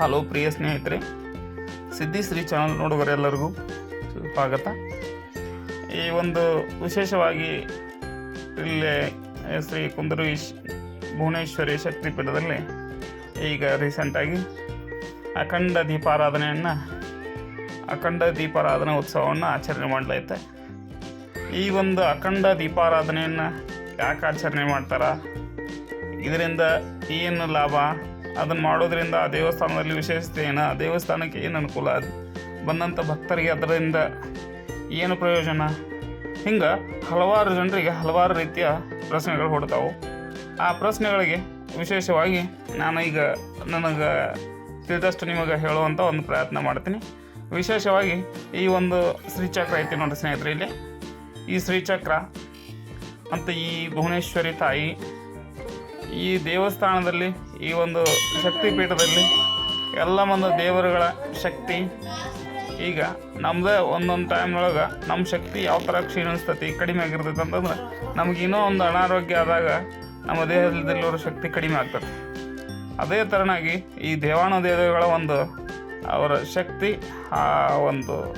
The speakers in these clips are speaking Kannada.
ಹಲೋ ಪ್ರಿಯ ಸ್ನೇಹಿತರೆ, ಸಿದ್ಧಿ ಶ್ರೀ ಚಾನಲ್ ನೋಡುವರೆಲ್ಲರಿಗೂ ಸ್ವಾಗತ. ಈ ಒಂದು ವಿಶೇಷವಾಗಿ ಇಲ್ಲಿ ಶ್ರೀ ಕುಂದರುಶ್ ಭುವನೇಶ್ವರಿ ಶಕ್ತಿಪೀಠದಲ್ಲಿ ಈಗ ರೀಸೆಂಟಾಗಿ ಅಖಂಡ ದೀಪಾರಾಧನೆಯನ್ನು, ಅಖಂಡ ದೀಪಾರಾಧನಾ ಉತ್ಸವವನ್ನು ಆಚರಣೆ ಮಾಡಲೈತೆ. ಈ ಒಂದು ಅಖಂಡ ದೀಪಾರಾಧನೆಯನ್ನು ಯಾಕೆ ಆಚರಣೆ ಮಾಡ್ತಾರ? ಇದರಿಂದ ಏನು ಲಾಭ? ಅದನ್ನು ಮಾಡೋದ್ರಿಂದ ಆ ದೇವಸ್ಥಾನದಲ್ಲಿ ವಿಶೇಷತೆ ಏನು? ಆ ದೇವಸ್ಥಾನಕ್ಕೆ ಏನು ಅನುಕೂಲ? ಬಂದಂಥ ಭಕ್ತರಿಗೆ ಅದರಿಂದ ಏನು ಪ್ರಯೋಜನ? ಹಿಂಗೆ ಹಲವಾರು ಜನರಿಗೆ ಹಲವಾರು ರೀತಿಯ ಪ್ರಶ್ನೆಗಳು ಹೊಡ್ತಾವೆ ಆ ಪ್ರಶ್ನೆಗಳಿಗೆ ವಿಶೇಷವಾಗಿ ನಾನು ಈಗ ನನಗೆ ತಿಳಿದಷ್ಟು ನಿಮಗೆ ಹೇಳುವಂಥ ಒಂದು ಪ್ರಯತ್ನ ಮಾಡ್ತೀನಿ. ವಿಶೇಷವಾಗಿ ಈ ಒಂದು ಶ್ರೀಚಕ್ರ ಐತಿ ನೋಡಿ ಸ್ನೇಹಿತರೆ ಇಲ್ಲಿ. ಈ ಶ್ರೀಚಕ್ರ ಅಂತ ಈ ಭುವನೇಶ್ವರಿ ತಾಯಿ ಈ ದೇವಸ್ಥಾನದಲ್ಲಿ, ಈ ಒಂದು ಶಕ್ತಿ ಪೀಠದಲ್ಲಿ ಎಲ್ಲ ಒಂದು ದೇವರುಗಳ ಶಕ್ತಿ. ಈಗ ನಮ್ಮದೇ ಒಂದೊಂದು ಟೈಮ್ನೊಳಗೆ ನಮ್ಮ ಶಕ್ತಿ ಯಾವ ಥರ ಕ್ಷೀಣಿಸ್ತತಿ, ಕಡಿಮೆ ಆಗಿರ್ತೈತೆ ಅಂತಂದ್ರೆ, ನಮ್ಗೆ ಇನ್ನೂ ಒಂದು ಅನಾರೋಗ್ಯ ಆದಾಗ ನಮ್ಮ ದೇಹದಲ್ಲಿರೋ ಶಕ್ತಿ ಕಡಿಮೆ ಆಗ್ತದೆ. ಅದೇ ಥರನಾಗಿ ಈ ದೇವಾನುದೇವಗಳ ಒಂದು, ಅವರ ಶಕ್ತಿ, ಆ ಒಂದು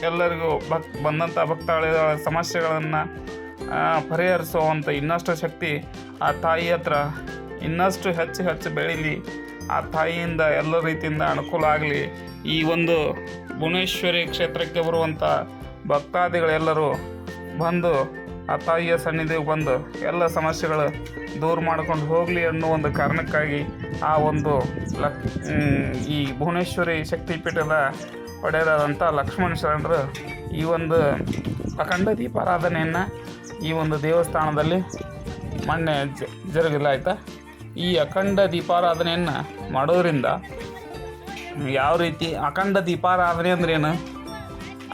ಎಲ್ಲರಿಗೂ ಭಕ್ ಬಂದಂಥ ಭಕ್ತಾಳಿಗಳ ಸಮಸ್ಯೆಗಳನ್ನು ಪರಿಹರಿಸುವಂಥ ಇನ್ನಷ್ಟು ಶಕ್ತಿ ಆ ತಾಯಿ ಹತ್ರ ಇನ್ನಷ್ಟು ಹೆಚ್ಚು ಹೆಚ್ಚು ಬೆಳೀಲಿ. ಆ ತಾಯಿಯಿಂದ ಎಲ್ಲ ರೀತಿಯಿಂದ ಅನುಕೂಲ ಆಗಲಿ. ಈ ಒಂದು ಭುವನೇಶ್ವರಿ ಕ್ಷೇತ್ರಕ್ಕೆ ಬರುವಂಥ ಭಕ್ತಾದಿಗಳೆಲ್ಲರೂ ಬಂದು ಆ ತಾಯಿಯ ಸನ್ನಿಧಿಗೆ ಬಂದು ಎಲ್ಲ ಸಮಸ್ಯೆಗಳು ದೂರ ಮಾಡ್ಕೊಂಡು ಹೋಗಲಿ ಅನ್ನೋ ಒಂದು ಕಾರಣಕ್ಕಾಗಿ ಆ ಒಂದು ಲಕ್ ಈ ಭುವನೇಶ್ವರಿ ಶಕ್ತಿಪೀಠದ ಒಡೆಯರಾದಂಥ ಲಕ್ಷ್ಮಣ ಶರಣರು ಈ ಒಂದು ಅಖಂಡ ದೀಪಾರಾಧನೆಯನ್ನು ಈ ಒಂದು ದೇವಸ್ಥಾನದಲ್ಲಿ ಮೊನ್ನೆ ಜರುಗಿಲಾಯ್ತಾ ಈ ಅಖಂಡ ದೀಪಾರಾಧನೆಯನ್ನು ಮಾಡೋದ್ರಿಂದ ಯಾವ ರೀತಿ ಅಖಂಡ ದೀಪಾರಾಧನೆ ಅಂದ್ರೇನು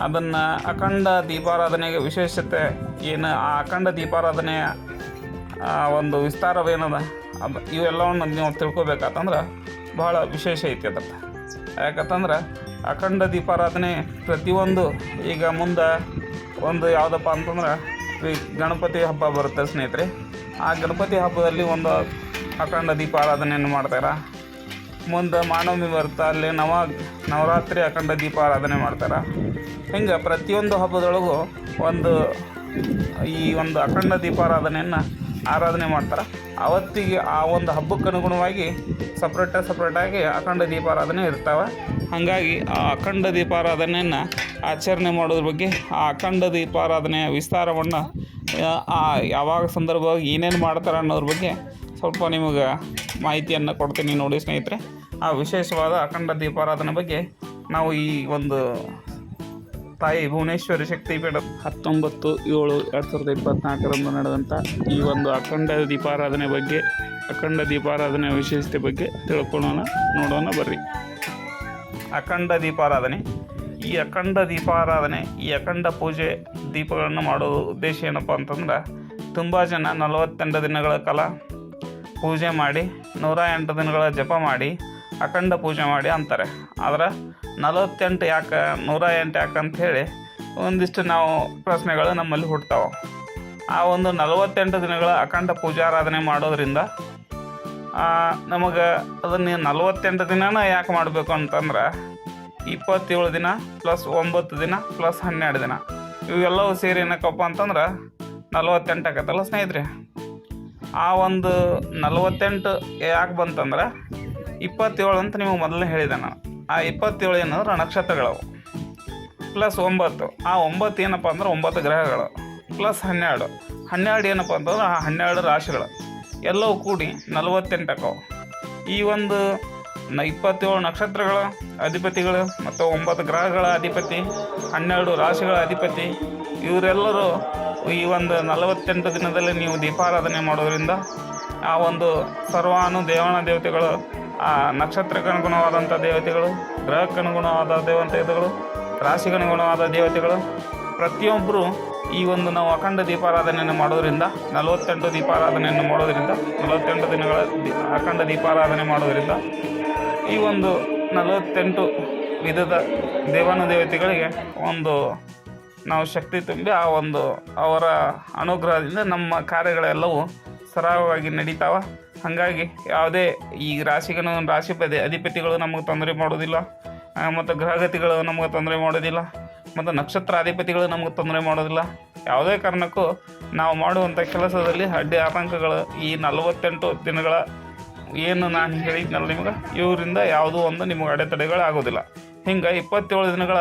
ಅದನ್ನು ಅಖಂಡ ದೀಪಾರಾಧನೆಗೆ ವಿಶೇಷತೆ ಏನು? ಆ ಅಖಂಡ ದೀಪಾರಾಧನೆಯ ಒಂದು ವಿಸ್ತಾರವೇನದ ಅದು ಇವೆಲ್ಲವನ್ನು ನೀವು ತಿಳ್ಕೊಬೇಕಂತಂದ್ರೆ ಬಹಳ ವಿಶೇಷ ಐತಿ ಅದಕ್ಕೆ. ಯಾಕಂತಂದ್ರೆ ಅಖಂಡ ದೀಪಾರಾಧನೆ ಪ್ರತಿಯೊಂದು ಈಗ ಮುಂದೆ ಒಂದು ಯಾವುದಪ್ಪ ಅಂತಂದ್ರೆ ಗಣಪತಿ ಹಬ್ಬ ಬರುತ್ತೆ ಸ್ನೇಹಿತರೆ. ಆ ಗಣಪತಿ ಹಬ್ಬದಲ್ಲಿ ಒಂದು ಅಖಂಡ ದೀಪಾರಾಧನೆಯನ್ನು ಮಾಡ್ತಾರೆ. ಮುಂದೆ ಮಾನವಮಿ ಬರುತ್ತೆ, ಅಲ್ಲಿ ನವ ನವರಾತ್ರಿ ಅಖಂಡ ದೀಪಾರಾಧನೆ ಮಾಡ್ತಾರೆ. ಹಿಂಗೆ ಪ್ರತಿಯೊಂದು ಹಬ್ಬದೊಳಗೂ ಒಂದು ಈ ಒಂದು ಅಖಂಡ ದೀಪಾರಾಧನೆಯನ್ನು ಆರಾಧನೆ ಮಾಡ್ತಾರೆ. ಅವತ್ತಿಗೆ ಆ ಒಂದು ಹಬ್ಬಕ್ಕೆ ಅನುಗುಣವಾಗಿ ಸಪ್ರೇಟ ಸಪ್ರೇಟಾಗಿ ಅಖಂಡ ದೀಪಾರಾಧನೆ ಇರ್ತಾವೆ. ಹಾಗಾಗಿ ಆ ಅಖಂಡ ದೀಪಾರಾಧನೆಯನ್ನು ಆಚರಣೆ ಮಾಡೋದ್ರ ಬಗ್ಗೆ ಆ ಅಖಂಡ ದೀಪಾರಾಧನೆಯ ವಿಸ್ತಾರವನ್ನು ಆ ಯಾವಾಗ ಸಂದರ್ಭವಾಗಿ ಏನೇನು ಮಾಡ್ತಾರೆ ಅನ್ನೋದ್ರ ಬಗ್ಗೆ ಸ್ವಲ್ಪ ನಿಮಗೆ ಮಾಹಿತಿಯನ್ನು ಕೊಡ್ತೀನಿ ನೋಡಿ ಸ್ನೇಹಿತರೆ. ಆ ವಿಶೇಷವಾದ ಅಖಂಡ ದೀಪಾರಾಧನೆ ಬಗ್ಗೆ ನಾವು ಈ ಒಂದು ತಾಯಿ ಭುವನೇಶ್ವರಿ ಶಕ್ತಿಪೀಠ ಹತ್ತೊಂಬತ್ತು ಏಳು ಎರಡು ಸಾವಿರದ ಇಪ್ಪತ್ನಾಲ್ಕರಂದು ನಡೆದಂಥ ಈ ಒಂದು ಅಖಂಡ ದೀಪಾರಾಧನೆ ಬಗ್ಗೆ ಅಖಂಡ ದೀಪಾರಾಧನೆ ವಿಶೇಷತೆ ಬಗ್ಗೆ ತಿಳ್ಕೊಳ್ಳೋಣ ನೋಡೋಣ ಬರ್ರಿ. ಅಖಂಡ ದೀಪಾರಾಧನೆ. ಈ ಅಖಂಡ ದೀಪಾರಾಧನೆ ಈ ಅಖಂಡ ಪೂಜೆ ದೀಪಗಳನ್ನು ಮಾಡೋ ಉದ್ದೇಶ ಏನಪ್ಪ ಅಂತಂದ್ರೆ ತುಂಬ ಜನ ನಲವತ್ತೆಂಟು ದಿನಗಳ ಕಾಲ ಪೂಜೆ ಮಾಡಿ ನೂರ ಎಂಟು ದಿನಗಳ ಜಪ ಮಾಡಿ ಅಖಂಡ ಪೂಜೆ ಮಾಡಿ ಅಂತಾರೆ. ಆದರೆ ನಲವತ್ತೆಂಟು ಯಾಕೆ, ನೂರ ಎಂಟು ಯಾಕೆ ಅಂತ ಹೇಳಿ ಒಂದಿಷ್ಟು ನಾವು ಪ್ರಶ್ನೆಗಳು ನಮ್ಮಲ್ಲಿ ಹುಡ್ತಾವೆ ಆ ಒಂದು ನಲವತ್ತೆಂಟು ದಿನಗಳ ಅಖಂಡ ಪೂಜಾರಾಧನೆ ಮಾಡೋದ್ರಿಂದ ನಮಗೆ ಅದನ್ನು ನಲವತ್ತೆಂಟು ದಿನ ಯಾಕೆ ಮಾಡಬೇಕು ಅಂತಂದ್ರೆ, ಇಪ್ಪತ್ತೇಳು ದಿನ ಪ್ಲಸ್ ಒಂಬತ್ತು ದಿನ ಪ್ಲಸ್ ಹನ್ನೆರಡು ದಿನ. ಇವೆಲ್ಲವೂ ಸೇರಿ ಏನಕ್ಕಪ್ಪ ಅಂತಂದ್ರೆ ನಲವತ್ತೆಂಟು ಆಗತ್ತಲ್ಲ ಸ್ನೇಹಿತರೆ. ಆ ಒಂದು ನಲವತ್ತೆಂಟು ಯಾಕೆ ಬಂತಂದ್ರೆ ಇಪ್ಪತ್ತೇಳು ಅಂತ ನಿಮಗೆ ಮೊದಲೇ ಹೇಳಿದೆ ನಾನು. ಆ ಇಪ್ಪತ್ತೇಳು ಏನಂದ್ರೆ ನಕ್ಷತ್ರಗಳವು. ಪ್ಲಸ್ ಒಂಬತ್ತು. ಆ ಒಂಬತ್ತು ಏನಪ್ಪ ಅಂದ್ರೆ ಒಂಬತ್ತು ಗ್ರಹಗಳು. ಪ್ಲಸ್ ಹನ್ನೆರಡು. ಹನ್ನೆರಡು ಏನಪ್ಪ ಅಂತಂದ್ರೆ ಆ ಹನ್ನೆರಡು ರಾಶಿಗಳು. ಎಲ್ಲವೂ ಕೂಡಿ ನಲವತ್ತೆಂಟು ಆಕವು ಈ ಒಂದು ನ ಇಪ್ಪತ್ತೇಳು ನಕ್ಷತ್ರಗಳ ಅಧಿಪತಿಗಳು ಮತ್ತು ಒಂಬತ್ತು ಗ್ರಹಗಳ ಅಧಿಪತಿ, ಹನ್ನೆರಡು ರಾಶಿಗಳ ಅಧಿಪತಿ, ಇವರೆಲ್ಲರೂ ಈ ಒಂದು ನಲವತ್ತೆಂಟು ದಿನದಲ್ಲಿ ನೀವು ದೀಪಾರಾಧನೆ ಮಾಡೋದರಿಂದ ಆ ಒಂದು ಸರ್ವಾನು ದೇವಾನ ದೇವತೆಗಳು ಆ ನಕ್ಷತ್ರಕ್ಕೆ ಅನುಗುಣವಾದಂಥ ದೇವತೆಗಳು ಗ್ರಹಕ್ಕೆ ಅನುಗುಣವಾದ ದೇವತೆಗಳು ರಾಶಿಗೆ ಅನುಗುಣವಾದ ದೇವತೆಗಳು ಪ್ರತಿಯೊಬ್ಬರು ಈ ಒಂದು ನಾವು ಅಖಂಡ ದೀಪಾರಾಧನೆಯನ್ನು ಮಾಡೋದರಿಂದ, ನಲವತ್ತೆಂಟು ದೀಪಾರಾಧನೆಯನ್ನು ಮಾಡೋದರಿಂದ, ನಲವತ್ತೆಂಟು ದಿನಗಳ ಅಖಂಡ ದೀಪಾರಾಧನೆ ಮಾಡೋದರಿಂದ ಈ ಒಂದು ನಲವತ್ತೆಂಟು ವಿಧದ ದೇವಾನುದೇವತೆಗಳಿಗೆ ಒಂದು ನಾವು ಶಕ್ತಿ ತುಂಬಿ ಆ ಒಂದು ಅವರ ಅನುಗ್ರಹದಿಂದ ನಮ್ಮ ಕಾರ್ಯಗಳೆಲ್ಲವೂ ಸರಾಗವಾಗಿ ನಡೀತಾವ. ಹಾಗಾಗಿ ಯಾವುದೇ ಈ ರಾಶಿಗನು ರಾಶಿಪತಿ ಅಧಿಪತಿಗಳು ನಮಗೆ ತೊಂದರೆ ಮಾಡೋದಿಲ್ಲ. ಮತ್ತು ಗ್ರಹಗತಿಗಳು ನಮಗೆ ತೊಂದರೆ ಮಾಡೋದಿಲ್ಲ. ಮತ್ತು ನಕ್ಷತ್ರಾಧಿಪತಿಗಳು ನಮಗೆ ತೊಂದರೆ ಮಾಡೋದಿಲ್ಲ. ಯಾವುದೇ ಕಾರಣಕ್ಕೂ ನಾವು ಮಾಡುವಂಥ ಕೆಲಸದಲ್ಲಿ ಅಡ್ಡಿ ಆತಂಕಗಳು ಈ ನಲವತ್ತೆಂಟು ದಿನಗಳ ಏನು ನಾನು ಹೇಳಿದ್ನಲ್ಲ ನಿಮ್ಗೆ, ಇವರಿಂದ ಯಾವುದೂ ಒಂದು ನಿಮಗೆ ಅಡೆತಡೆಗಳು ಆಗೋದಿಲ್ಲ ಹಿಂಗೆ ಇಪ್ಪತ್ತೇಳು ದಿನಗಳ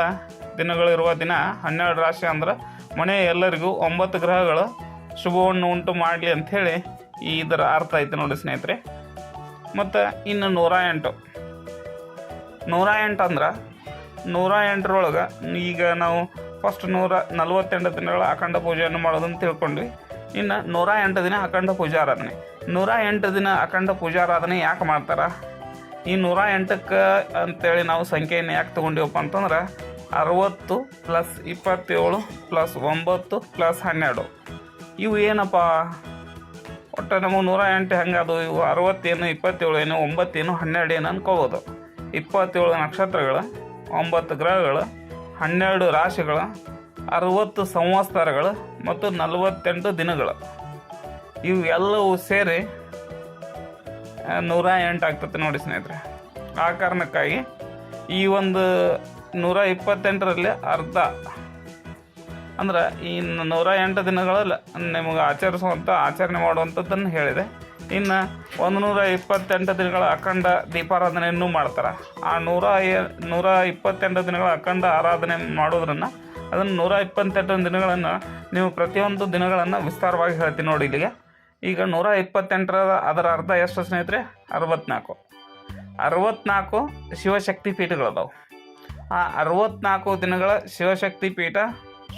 ದಿನಗಳಿರುವ ದಿನ ಹನ್ನೆರಡು ರಾಶಿ ಅಂದ್ರೆ ಮನೆ ಎಲ್ಲರಿಗೂ ಒಂಬತ್ತು ಗ್ರಹಗಳು ಶುಭವನ್ನು ಉಂಟು ಮಾಡಲಿ ಅಂಥೇಳಿ ಇದರ ಅರ್ಥ ಐತೆ ನೋಡಿ ಸ್ನೇಹಿತರೆ. ಮತ್ತು ಇನ್ನು ನೂರ ಎಂಟು. ನೂರ ಎಂಟು ಅಂದ್ರೆ ನೂರ ಎಂಟರೊಳಗೆ ಈಗ ನಾವು ಫಸ್ಟ್ ನೂರ ನಲವತ್ತೆಂಟು ದಿನಗಳ ಅಖಂಡ ಪೂಜೆಯನ್ನು ಮಾಡೋದನ್ನು ತಿಳ್ಕೊಂಡ್ವಿ. ಇನ್ನು ನೂರ ಎಂಟು ದಿನ ಅಖಂಡ ಪೂಜಾರಾಧನೆ. ನೂರ ಎಂಟು ದಿನ ಅಖಂಡ ಪೂಜಾರಾಧನೆ ಯಾಕೆ ಮಾಡ್ತಾರೆ? ಈ ನೂರ ಎಂಟಕ್ಕೆ ಅಂತೇಳಿ ನಾವು ಸಂಖ್ಯೆಯನ್ನು ಯಾಕೆ ತೊಗೊಂಡಿವಪ್ಪ ಅಂತಂದ್ರೆ ಅರವತ್ತು ಪ್ಲಸ್ ಇಪ್ಪತ್ತೇಳು ಪ್ಲಸ್ ಒಂಬತ್ತು ಪ್ಲಸ್ ಹನ್ನೆರಡು. ಇವು ಏನಪ್ಪ? ಒಟ್ಟು ನಮಗೆ ನೂರ ಎಂಟು ಹೆಂಗೆ ಅದು? ಇವು ಅರವತ್ತೇನು ಇಪ್ಪತ್ತೇಳು ಏನು ಒಂಬತ್ತೇನು ಹನ್ನೆರಡು ಏನು ಅನ್ಕೋಬೋದು. ಇಪ್ಪತ್ತೇಳು ನಕ್ಷತ್ರಗಳು, ಒಂಬತ್ತು ಗ್ರಹಗಳು, ಹನ್ನೆರಡು ರಾಶಿಗಳು, ಅರವತ್ತು ಸಂವತ್ಸರಗಳು ಮತ್ತು ನಲವತ್ತೆಂಟು ದಿನಗಳು. ಇವೆಲ್ಲವೂ ಸೇರಿ ನೂರ ಎಂಟು ಆಗ್ತದೆ ನೋಡಿ ಸ್ನೇಹಿತರೆ. ಆ ಕಾರಣಕ್ಕಾಗಿ ಈ ಒಂದು ನೂರ ಇಪ್ಪತ್ತೆಂಟರಲ್ಲಿ ಅರ್ಧ ಅಂದ್ರೆ ಈ ನ- ನೂರ ಎಂಟು ದಿನಗಳಲ್ಲಿ ನಿಮಗೆ ಆಚರಿಸುವಂಥ ಆಚರಣೆ ಮಾಡುವಂಥದ್ದನ್ನು ಹೇಳಿದೆ. ಇನ್ನು ಒಂದು ನೂರ ಇಪ್ಪತ್ತೆಂಟು ದಿನಗಳ ಅಖಂಡ ದೀಪಾರಾಧನೆಯನ್ನು ಮಾಡ್ತಾರೆ. ಆ ನೂರ ನೂರ ಇಪ್ಪತ್ತೆಂಟು ದಿನಗಳ ಅಖಂಡ ಆರಾಧನೆ ಮಾಡೋದ್ರನ್ನ ಅದನ್ನು ನೂರ ಇಪ್ಪತ್ತೆಂಟು ದಿನಗಳನ್ನು ನೀವು ಪ್ರತಿಯೊಂದು ದಿನಗಳನ್ನು ವಿಸ್ತಾರವಾಗಿ ಹೇಳ್ತೀನಿ ನೋಡಿ ಇಲ್ಲಿಗೆ. ಈಗ ನೂರ ಇಪ್ಪತ್ತೆಂಟರ ಅದರ ಅರ್ಧ ಎಷ್ಟು ಸ್ನೇಹಿತರೆ? ಅರವತ್ನಾಲ್ಕು. ಅರವತ್ನಾಲ್ಕು ಶಿವಶಕ್ತಿ ಪೀಠಗಳದಾವು. ಆ ಅರವತ್ನಾಲ್ಕು ದಿನಗಳ ಶಿವಶಕ್ತಿ ಪೀಠ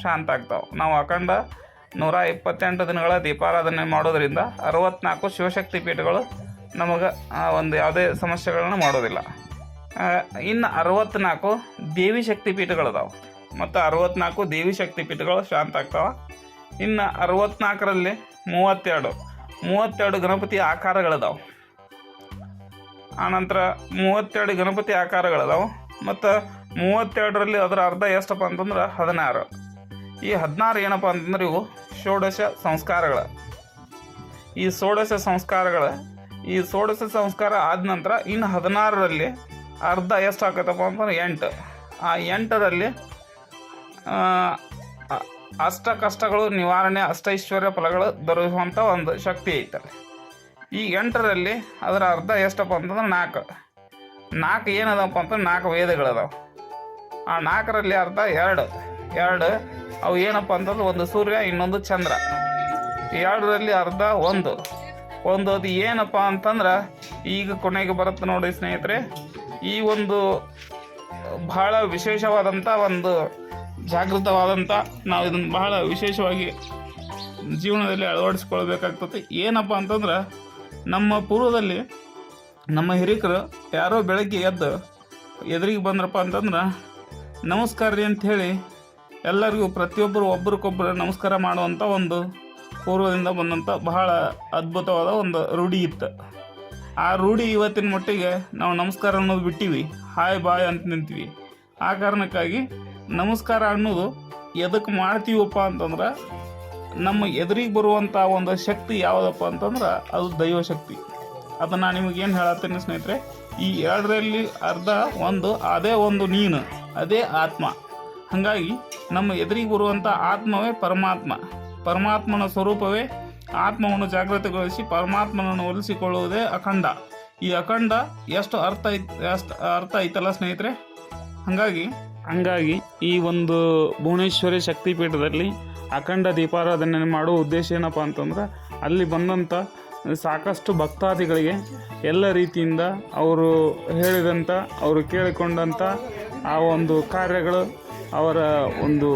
ಶಾಂತ ಆಗ್ತಾವೆ ನಾವು ಅಖಂಡ ನೂರ ಇಪ್ಪತ್ತೆಂಟು ದಿನಗಳ ದೀಪಾರಾಧನೆ ಮಾಡೋದರಿಂದ ಅರವತ್ನಾಲ್ಕು ಶಿವಶಕ್ತಿ ಪೀಠಗಳು ನಮಗೆ ಒಂದು ಯಾವುದೇ ಸಮಸ್ಯೆಗಳನ್ನ ಮಾಡೋದಿಲ್ಲ. ಇನ್ನು ಅರವತ್ನಾಲ್ಕು ದೇವಿ ಶಕ್ತಿ ಪೀಠಗಳಿದಾವೆ ಮತ್ತು ಅರವತ್ನಾಲ್ಕು ದೇವಿ ಶಕ್ತಿ ಪೀಠಗಳು ಶಾಂತ ಆಗ್ತಾವೆ. ಇನ್ನು ಅರವತ್ನಾಲ್ಕರಲ್ಲಿ ಮೂವತ್ತೆರಡು ಮೂವತ್ತೆರಡು ಗಣಪತಿ ಆಕಾರಗಳದಾವೆ. ಆನಂತರ ಮೂವತ್ತೆರಡು ಗಣಪತಿ ಆಕಾರಗಳದಾವೆ. ಮತ್ತು ಮೂವತ್ತೆರಡರಲ್ಲಿ ಅದರ ಅರ್ಧ ಎಷ್ಟಪ್ಪ ಅಂತಂದ್ರೆ ಹದಿನಾರು. ಈ ಹದಿನಾರು ಏನಪ್ಪ ಅಂತಂದ್ರೆ ಇವು ಷೋಡಶ ಸಂಸ್ಕಾರಗಳು. ಈ ಷೋಡಶ ಸಂಸ್ಕಾರಗಳ, ಈ ಷೋಡಶ ಸಂಸ್ಕಾರ ಆದ ನಂತರ ಇನ್ನು ಹದಿನಾರರಲ್ಲಿ ಅರ್ಧ ಎಷ್ಟು ಆಕತ್ತಪ್ಪ ಅಂತಂದ್ರೆ ಎಂಟು. ಆ ಎಂಟರಲ್ಲಿ ಅಷ್ಟ ಕಷ್ಟಗಳು ನಿವಾರಣೆ ಅಷ್ಟೈಶ್ವರ್ಯ ಫಲಗಳು ದೊರೆಯುವಂಥ ಒಂದು ಶಕ್ತಿ ಐತಲ್ಲಿ ಈ ಎಂಟರಲ್ಲಿ ಅದರ ಅರ್ಧ ಎಷ್ಟಪ್ಪ ಅಂತಂದ್ರೆ ನಾಲ್ಕು. ನಾಲ್ಕು ಏನದಪ್ಪ ಅಂತಂದ್ರೆ ನಾಲ್ಕು ವೇದಗಳದಾವೆ. ಆ ನಾಲ್ಕರಲ್ಲಿ ಅರ್ಧ ಎರಡು. ಎರಡು ಅವು ಏನಪ್ಪ ಅಂತಂದ್ರೆ ಒಂದು ಸೂರ್ಯ, ಇನ್ನೊಂದು ಚಂದ್ರ. ಎರಡರಲ್ಲಿ ಅರ್ಧ ಒಂದು. ಒಂದು ಅದು ಏನಪ್ಪ ಅಂತಂದ್ರೆ, ಈಗ ಕೊನೆಗೆ ಬರುತ್ತೆ ನೋಡಿ ಸ್ನೇಹಿತರೆ, ಈ ಒಂದು ಬಹಳ ವಿಶೇಷವಾದಂಥ ಒಂದು ಜಾಗೃತವಾದಂಥ ನಾವು ಇದನ್ನು ಬಹಳ ವಿಶೇಷವಾಗಿ ಜೀವನದಲ್ಲಿ ಅಳವಡಿಸ್ಕೊಳ್ಬೇಕಾಗ್ತದೆ. ಏನಪ್ಪ ಅಂತಂದ್ರೆ, ನಮ್ಮ ಪೂರ್ವದಲ್ಲಿ ನಮ್ಮ ಹಿರಿಕರು ಯಾರೋ ಬೆಳಗ್ಗೆ ಎದ್ದು ಎದುರಿಗೆ ಬಂದ್ರಪ್ಪ ಅಂತಂದ್ರೆ, ನಮಸ್ಕಾರ ರೀ ಹೇಳಿ ಎಲ್ಲರಿಗೂ ಪ್ರತಿಯೊಬ್ಬರು ಒಬ್ರಿಗೊಬ್ಬರು ನಮಸ್ಕಾರ ಮಾಡುವಂಥ ಒಂದು ಪೂರ್ವದಿಂದ ಬಂದಂಥ ಬಹಳ ಅದ್ಭುತವಾದ ಒಂದು ರೂಢಿ ಇತ್ತು. ಆ ರೂಢಿ ಇವತ್ತಿನ ಮಟ್ಟಿಗೆ ನಾವು ನಮಸ್ಕಾರ ಅನ್ನೋದು ಬಿಟ್ಟಿವಿ. ಹಾಯ್ ಬಾಯ್ ಅಂತ ನಿಂತೀವಿ. ಆ ಕಾರಣಕ್ಕಾಗಿ ನಮಸ್ಕಾರ ಅನ್ನೋದು ಎದಕ್ಕೆ ಮಾಡ್ತೀವಪ್ಪ ಅಂತಂದ್ರೆ ನಮ್ಮ ಎದುರಿಗೆ ಬರುವಂಥ ಒಂದು ಶಕ್ತಿ ಯಾವುದಪ್ಪ ಅಂತಂದ್ರೆ ಅದು ದೈವ ಶಕ್ತಿ. ಅದನ್ನು ನಾನು ನಿಮಗೇನು ಹೇಳತ್ತೀನಿ ಸ್ನೇಹಿತರೆ, ಈ ಎರಡರಲ್ಲಿ ಅರ್ಧ ಒಂದು, ಅದೇ ಒಂದು ನೀನು, ಅದೇ ಆತ್ಮ. ಹಾಗಾಗಿ ನಮ್ಮ ಎದುರಿಗೆ ಬರುವಂಥ ಆತ್ಮವೇ ಪರಮಾತ್ಮ. ಪರಮಾತ್ಮನ ಸ್ವರೂಪವೇ ಆತ್ಮವನ್ನು ಜಾಗೃತಗೊಳಿಸಿ ಪರಮಾತ್ಮನನ್ನು ಒಲಿಸಿಕೊಳ್ಳುವುದೇ ಅಖಂಡ. ಈ ಅಖಂಡ ಎಷ್ಟು ಅರ್ಥ ಐತ್ ಅರ್ಥ ಐತಲ್ಲ ಸ್ನೇಹಿತರೆ? ಹಾಗಾಗಿ ಹಂಗಾಗಿ ಈ ಒಂದು ಭುವನೇಶ್ವರಿ ಶಕ್ತಿಪೀಠದಲ್ಲಿ ಅಖಂಡ ದೀಪಾರಾಧನೆ ಮಾಡುವ ಉದ್ದೇಶ ಏನಪ್ಪ ಅಂತಂದ್ರೆ ಅಲ್ಲಿ ಬಂದಂಥ ಸಾಕಷ್ಟು ಭಕ್ತಾದಿಗಳಿಗೆ ಎಲ್ಲ ರೀತಿಯಿಂದ ಅವರು ಹೇಳಿದಂಥ ಅವರು ಕೇಳಿಕೊಂಡಂಥ ಆ ಒಂದು ಕಾರ್ಯಗಳು ಅವರ ಒಂದು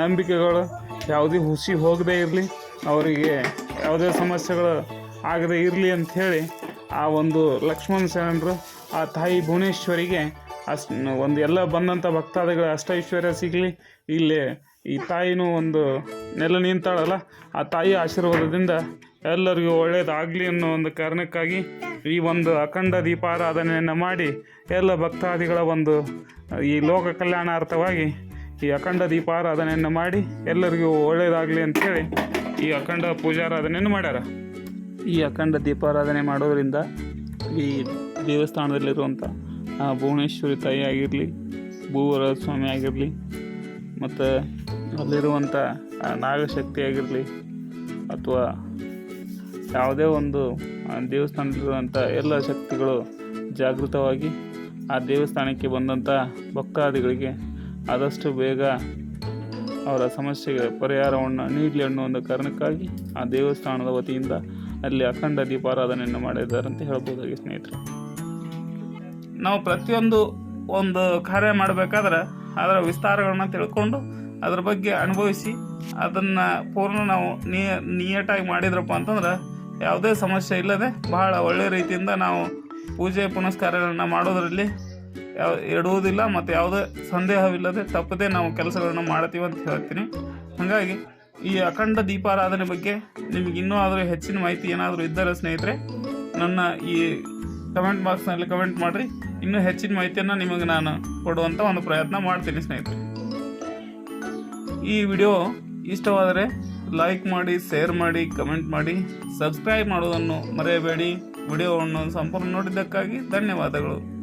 ನಂಬಿಕೆಗಳು ಯಾವುದೇ ಹುಸಿ ಹೋಗದೇ ಇರಲಿ, ಅವರಿಗೆ ಯಾವುದೇ ಸಮಸ್ಯೆಗಳು ಆಗದೇ ಇರಲಿ ಅಂಥೇಳಿ ಆ ಒಂದು ಲಕ್ಷ್ಮಣ ಶರಣರು ಆ ತಾಯಿ ಭುವನೇಶ್ವರಿಗೆ ಅಸ್ ಒಂದು ಎಲ್ಲ ಬಂದಂಥ ಭಕ್ತಾದಿಗಳ ಅಷ್ಟೈಶ್ವರ್ಯ ಸಿಗಲಿ. ಇಲ್ಲಿ ಈ ತಾಯಿನೂ ಒಂದು ನೆಲೆ ನಿಂತಾಳಲ್ಲ, ಆ ತಾಯಿ ಆಶೀರ್ವಾದದಿಂದ ಎಲ್ಲರಿಗೂ ಒಳ್ಳೆಯದಾಗಲಿ ಅನ್ನೋ ಒಂದು ಕಾರಣಕ್ಕಾಗಿ ಈ ಒಂದು ಅಖಂಡ ದೀಪಾರಾಧನೆಯನ್ನು ಮಾಡಿ ಎಲ್ಲ ಭಕ್ತಾದಿಗಳ ಒಂದು ಈ ಲೋಕ ಕಲ್ಯಾಣಾರ್ಥವಾಗಿ ಈ ಅಖಂಡ ದೀಪಾರಾಧನೆಯನ್ನು ಮಾಡಿ ಎಲ್ಲರಿಗೂ ಒಳ್ಳೆಯದಾಗಲಿ ಅಂಥೇಳಿ ಈ ಅಖಂಡ ಪೂಜಾರಾಧನೆಯನ್ನು ಮಾಡ್ಯಾರ. ಈ ಅಖಂಡ ದೀಪಾರಾಧನೆ ಮಾಡೋದರಿಂದ ಈ ದೇವಸ್ಥಾನದಲ್ಲಿರುವಂಥ ಭುವನೇಶ್ವರಿ ತಾಯಿ ಆಗಿರಲಿ ಭೂವರ ಸ್ವಾಮಿ ಆಗಿರಲಿ, ಮತ್ತು ಅಲ್ಲಿರುವಂಥ ನಾಗಶಕ್ತಿ ಆಗಿರಲಿ, ಅಥವಾ ಯಾವುದೇ ಒಂದು ದೇವಸ್ಥಾನದಲ್ಲಿರುವಂಥ ಎಲ್ಲ ಶಕ್ತಿಗಳು ಜಾಗೃತವಾಗಿ ಆ ದೇವಸ್ಥಾನಕ್ಕೆ ಬಂದಂಥ ಭಕ್ತಾದಿಗಳಿಗೆ ಆದಷ್ಟು ಬೇಗ ಅವರ ಸಮಸ್ಯೆಗೆ ಪರಿಹಾರವನ್ನು ನೀಡಲಿ ಅನ್ನೋ ಒಂದು ಕಾರಣಕ್ಕಾಗಿ ಆ ದೇವಸ್ಥಾನದ ವತಿಯಿಂದ ಅಲ್ಲಿ ಅಖಂಡ ದೀಪಾರಾಧನೆಯನ್ನು ಮಾಡಿದ್ದಾರೆ ಅಂತ ಹೇಳ್ಬೋದಾಗಿ ಸ್ನೇಹಿತರೆ. ನಾವು ಪ್ರತಿಯೊಂದು ಒಂದು ಕಾರ್ಯ ಮಾಡಬೇಕಾದ್ರೆ ಅದರ ವಿಸ್ತಾರಗಳನ್ನ ತಿಳ್ಕೊಂಡು ಅದ್ರ ಬಗ್ಗೆ ಅನುಭವಿಸಿ ಅದನ್ನು ಪೂರ್ಣ ನಾವು ನಿಯ ನಿಯಟಾಗಿ ಮಾಡಿದ್ರಪ್ಪ ಅಂತಂದ್ರೆ ಯಾವುದೇ ಸಮಸ್ಯೆ ಇಲ್ಲದೆ ಬಹಳ ಒಳ್ಳೆಯ ರೀತಿಯಿಂದ ನಾವು ಪೂಜೆ ಪುನಸ್ಕಾರಗಳನ್ನು ಮಾಡೋದರಲ್ಲಿ ಯಾವ ಎಡುವುದಿಲ್ಲ ಮತ್ತು ಯಾವುದೇ ಸಂದೇಹವಿಲ್ಲದೆ ತಪ್ಪದೇ ನಾವು ಕೆಲಸಗಳನ್ನು ಮಾಡ್ತೀವಿ ಅಂತ ಹೇಳ್ತೀನಿ. ಹಾಗಾಗಿ ಈ ಅಖಂಡ ದೀಪಾರಾಧನೆ ಬಗ್ಗೆ ನಿಮಗೆ ಇನ್ನೂ ಆದರೂ ಹೆಚ್ಚಿನ ಮಾಹಿತಿ ಏನಾದರೂ ಇದ್ದರೆ ಸ್ನೇಹಿತರೆ, ನನ್ನ ಈ ಕಮೆಂಟ್ ಬಾಕ್ಸ್ನಲ್ಲಿ ಕಮೆಂಟ್ ಮಾಡಿರಿ. ಇನ್ನೂ ಹೆಚ್ಚಿನ ಮಾಹಿತಿಯನ್ನು ನಿಮಗೆ ನಾನು ಕೊಡುವಂಥ ಒಂದು ಪ್ರಯತ್ನ ಮಾಡ್ತೀನಿ ಸ್ನೇಹಿತರೆ. ಈ ವಿಡಿಯೋ ಇಷ್ಟವಾದರೆ ಲೈಕ್ ಮಾಡಿ ಶೇರ್ ಮಾಡಿ ಕಮೆಂಟ್ ಮಾಡಿ ಸಬ್ಸ್ಕ್ರೈಬ್ ಮಾಡೋದನ್ನು ಮರೆಯಬೇಡಿ. ವಿಡಿಯೋವನ್ನು ಸಂಪೂರ್ಣ ನೋಡಿದ್ದಕ್ಕಾಗಿ ಧನ್ಯವಾದಗಳು.